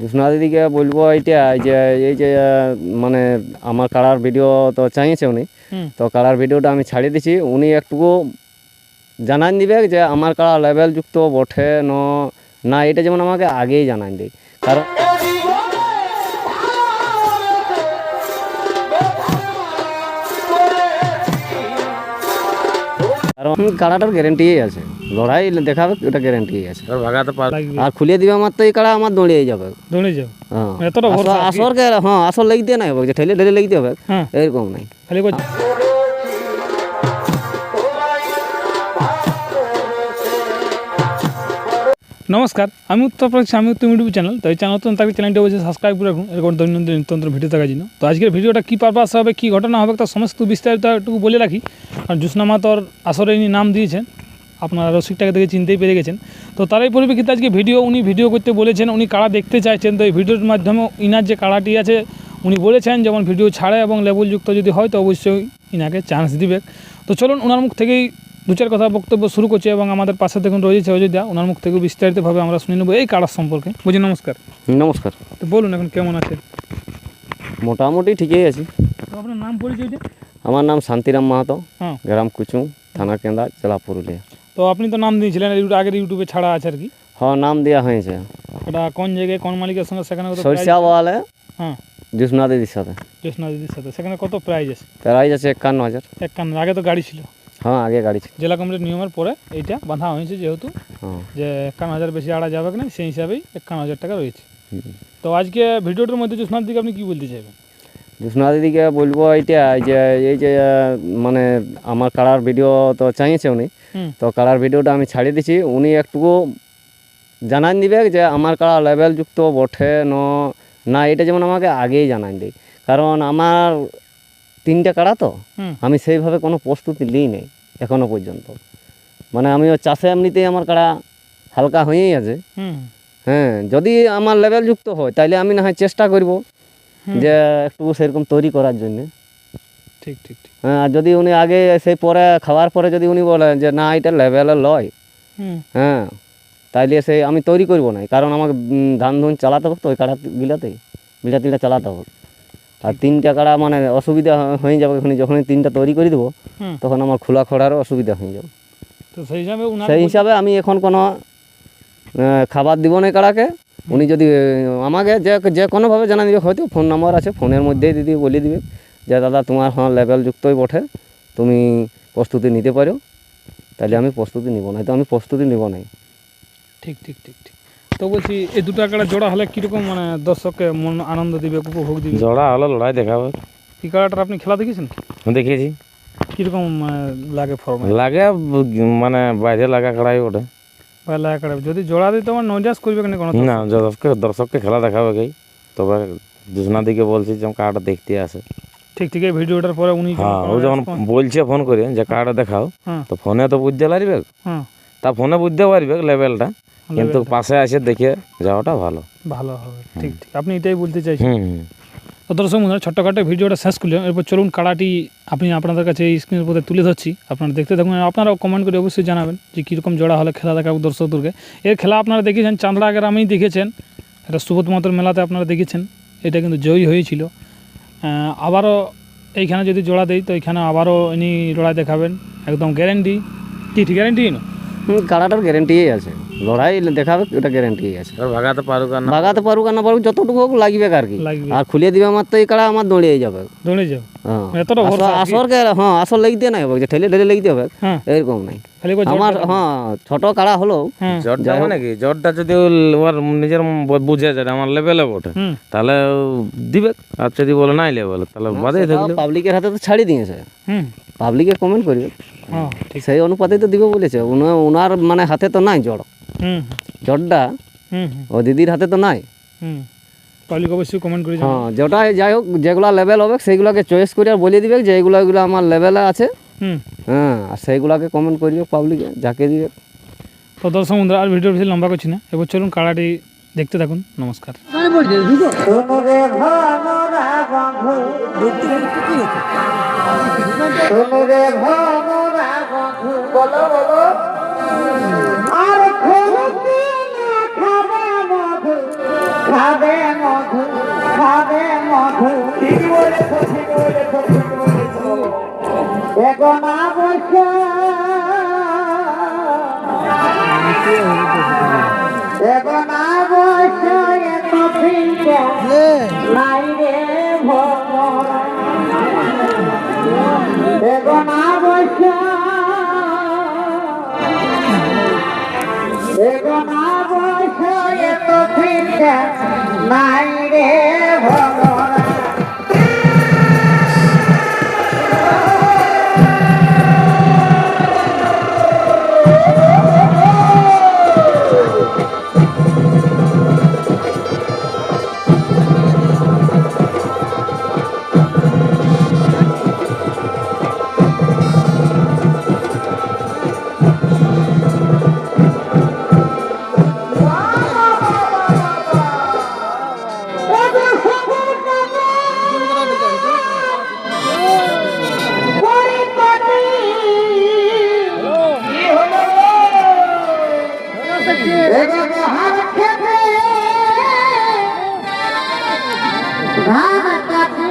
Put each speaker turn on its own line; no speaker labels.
জুসনা দিদিকে বলব এইটা যে এই যে মানে আমার কাড়ার ভিডিও তো চাইছে উনি। তো কাড়ার ভিডিওটা আমি ছাড়িয়ে দিছি। উনি একটুকু জানান দিবে যে আমার কাড়া লেভেল যুক্ত বটে ন না এটা যেমন আমাকে আগেই জানান দেয় কারণ কারণ কাড়াটার গ্যারেন্টিই আছে। লড়াই দেখাবে ওটা গ্যারান্টি আছে
ভাগাতে পার
লাগবে।
আর খুলে দিবে আমার তো এই কাড়া আমার দৌড়িয়ে যাবে।
দৌড়ে যাও।
হ্যাঁ।
এতটা ভরসা
আসর- আসরকে হ্যাঁ আসর লাগতে নাই হবে যে ঠেলে ঠেলে লাগতে হবে।
হ্যাঁ।
এরকম নাই।
খালি নমস্কার আমি উত্তর প্রদেশ আমি উত্তম ইউটিউব চ্যানেল। তো এই চ্যানেল নতুন থাকবে চ্যানেলটি অবশ্যই সাবস্ক্রাইব করে রাখুন। এরকম দৈনন্দিন নিত্যন্ত ভিডিও থাকার জন্য। তো আজকের ভিডিওটা কী পারপাস হবে কী ঘটনা হবে তার সমস্ত বিস্তারিত একটু বলে রাখি। কারণ জ্যোৎস্না মাতর আসরে ইনি নাম দিয়েছেন। আপনারা রসিকটাকে দেখে চিনতেই পেরে গেছেন। তো তারই পরিপ্রেক্ষিতে আজকে ভিডিও উনি ভিডিও করতে বলেছেন উনি কারা দেখতে চাইছেন? তো এই ভিডিওর মাধ্যমে ইনার যে কারাটি আছে উনি বলেছেন যেমন ভিডিও ছাড়ে এবং লেবলযুক্ত যদি হয় তো অবশ্যই ইনাকে চান্স দিবে। তো চলুন ওনার মুখ থেকেই দু চার কথা বক্তব্য শুরু করছে এবং আমাদের পাশে দেখুন রয়েছে অযোধ্যা ওনার মুখ থেকে বিস্তারিতভাবে আমরা শুনে নেব এই কাড়ার সম্পর্কে। বুঝি নমস্কার।
নমস্কার।
তো বলুন এখন কেমন আছে
মোটামুটি ঠিকই আছি।
তো আপনার নাম পরিচয়
আমার নাম শান্তিরাম মাহাতো
হ্যাঁ।
গ্রাম কুচুং থানা কেন্দা জেলা পুরুলিয়া।
তো আপনি তো নাম দিয়েছিলেন আগের ইউটিউবে ছাড়া আছে আর কি?
হ্যাঁ নাম দেওয়া হয়েছে।
ওটা কোন জায়গায় কোন মালিকের সঙ্গে সেখানে কত
সরিষা বলে
হ্যাঁ।
জুসনা দিদির সাথে।
জ্যোৎস্না দিদির সাথে সেখানে কত প্রাইজ আছে?
প্রাইজ আছে একান্ন হাজার।
একান্ন আগে তো গাড়ি ছিল।
হ্যাঁ আগে গাড়ি ছিল।
জেলা কমিটির নিয়মের পরে এইটা বাঁধা হয়েছে যেহেতু
হ্যাঁ।
যে একান্ন হাজার বেশি আড়া যাবে না সেই হিসাবেই একান্ন হাজার টাকা রয়েছে। তো আজকে ভিডিওটার মধ্যে জ্যোৎস্নার দিকে আপনি কী বলতে চাইবেন?
জুসনা দিদিকে বলব এইটা যে এই যে মানে আমার কাড়ার ভিডিও তো চাইছে উনি। তো কাড়ার ভিডিওটা আমি ছাড়িয়ে দিছি। উনি একটুকু জানান দিবে যে আমার কাড়া লেভেল যুক্ত বটে ন না এটা যেমন আমাকে আগেই জানান দেয় কারণ আমার তিনটে কাড়া তো আমি সেইভাবে কোনো প্রস্তুতি নিই নেই এখনও পর্যন্ত। মানে আমি ও চাষে এমনিতেই আমার কাড়া হালকা হয়েই আছে। হ্যাঁ যদি আমার লেভেল যুক্ত হয় তাইলে আমি না হয় চেষ্টা করব। যে একটু সেরকম তৈরি করার জন্য।
ঠিক ঠিক
হ্যাঁ আর যদি উনি আগে সেই পরে খাওয়ার পরে যদি উনি বলেন যে না এটা লেভেলে লয়। হ্যাঁ তাইলে সেই আমি তৈরি করব না কারণ আমাকে ধান ধুন চালাতে হবে তো ওই কাড়া গিলাতেই বিড়া তিনটা চালাতে হবে। আর তিনটা কাড়া মানে অসুবিধা হয়ে যাবে ওখানে যখন তিনটা তৈরি করে দেবো তখন আমার খোলা খোড়ারও অসুবিধা হয়ে যাবে।
তো সেই হিসাবে
সেই হিসাবে আমি এখন কোনো খাবার দিব না কাড়াকে উনি যদি আমাকে যে যে কোনোভাবে জানা দিবে হয়তো ফোন নাম্বার আছে ফোনের মধ্যেই দিদি বলে দিবে যে দাদা তোমার হ্যাঁ লেভেল যুক্তই বটে তুমি প্রস্তুতি নিতে পারো। তাহলে আমি প্রস্তুতি নিব না তো আমি প্রস্তুতি নিব না
ঠিক ঠিক ঠিক ঠিক। তো বলছি এই দুটো কাড়া জোড়া হলে কীরকম মানে দর্শককে মন আনন্দ দিবে উপভোগ দিবে?
জড়া হলে লড়াই দেখাবে।
এই কাড়াটার আপনি খেলা দেখেছেন?
দেখেছি
কীরকম লাগে ফর্মে
লাগে মানে বাইরে লাগা কড়াই ওটা
বা লাগা যদি জোড়া দিতে আমার নজাস করবে কেন কোনো
না দর্শককে দর্শককে খেলা দেখাবে কি তবে দুজনা দিকে বলছি যে কার্ডটা দেখতে আসে
ঠিক ঠিক এই ভিডিওটার পরে উনি
হ্যাঁ ও যখন বলছে ফোন করে যে কার্ডটা দেখাও তো ফোনে তো বুঝতে পারবে তা ফোনে বুঝতে পারবে লেভেলটা কিন্তু পাশে এসে দেখে যাওয়াটা ভালো
ভালো হবে ঠিক ঠিক আপনি এটাই বলতে চাইছেন তো দর্শক বন্ধুরা, ছোট্টখাটো ভিডিওটা শেষ করলাম। এরপর চলুন কাড়াটি আপনি আপনাদের কাছে এই স্ক্রিনের উপরে তুলে ধরছি। আপনারা দেখতে থাকুন আপনারাও কমেন্ট করে অবশ্যই জানাবেন যে কীরকম জোড়া হলে খেলা দেখাবো দর্শকদেরকে। এর খেলা আপনারা দেখেছেন চাঁদড়া গ্রামেই দেখেছেন। এটা সুবোধ মাতর মেলাতে আপনারা দেখেছেন। এটা কিন্তু জয়ী হয়েছিল। আবারও এইখানে যদি জোড়া দেই, তো এইখানে আবারও ইনি লড়াই দেখাবেন। একদম গ্যারেন্টি কি গ্যারেন্টি
কাড়াটার গ্যারেন্টি আছে। লড়াই দেখাবে ওটা গ্যারেন্টি আছে
আর ভাগাতে পারুক না
ভাগাতে পারুক আর না পারুক যতটুকু হোক লাগবে আর কি। আর খুলিয়ে দিবে আমার তো এই কাড়া আমার দৌড়িয়ে যাবে।
দৌড়ে যাও।
হ্যাঁ।
এতটা ভরসা
আসর- হ্যাঁ আসর লাগতে নাই হবে যে ঠেলে ঠেলে লাগতে হবে।
হ্যাঁ।
এরকম নাই। আমার হ্যাঁ ছোট কাড়া হলেও
হ্যাঁ।
জটটা মানে কি? জটটা যদি ওর নিজের বুঝে যায় আমার লেভেলে ওঠে তাহলে দিবে। আর যদি বলে নাই লেভেল তাহলে বাদেই থাকলে।
পাবলিকের হাতে তো ছাড়ি দিয়েছে। পাবলিকে কমেন্ট করবে
হ্যাঁ ঠিক।
সেই অনুপাতে তো দিবে বলেছে। উনা- উনার মানে হাতে তো নাই জড়
হুম।
জড়টা
হুম। হুম
ও দিদির হাতে তো নাই?
হুম। পাবলিক অবশ্যই কমেন্ট করে
হ্যাঁ যেটা যাই হোক যেগুলা লেভেল হবে সেইগুলোকে চয়েস করে আর বলে দিবে যে এইগুলো এগুলো আমার লেভেলে আছে।
হুম।
হ্যাঁ আর সেইগুলাকে কমেন্ট করবে পাবলিকে যাকে দিবে।
তো দর্শক বন্ধুরা আর ভিডিও বেশি লম্বা করছি না। এবার চলুন কাড়াটি দেখতে থাকুন। নমস্কার।
আর খেলতে বেগনা বসা বেগনা বসা এত ফিরকা নাই রে ভগবান বেগনা বসা বেগনা বসা এত ফিরকা নাই রে ভগবান ধান কাটি।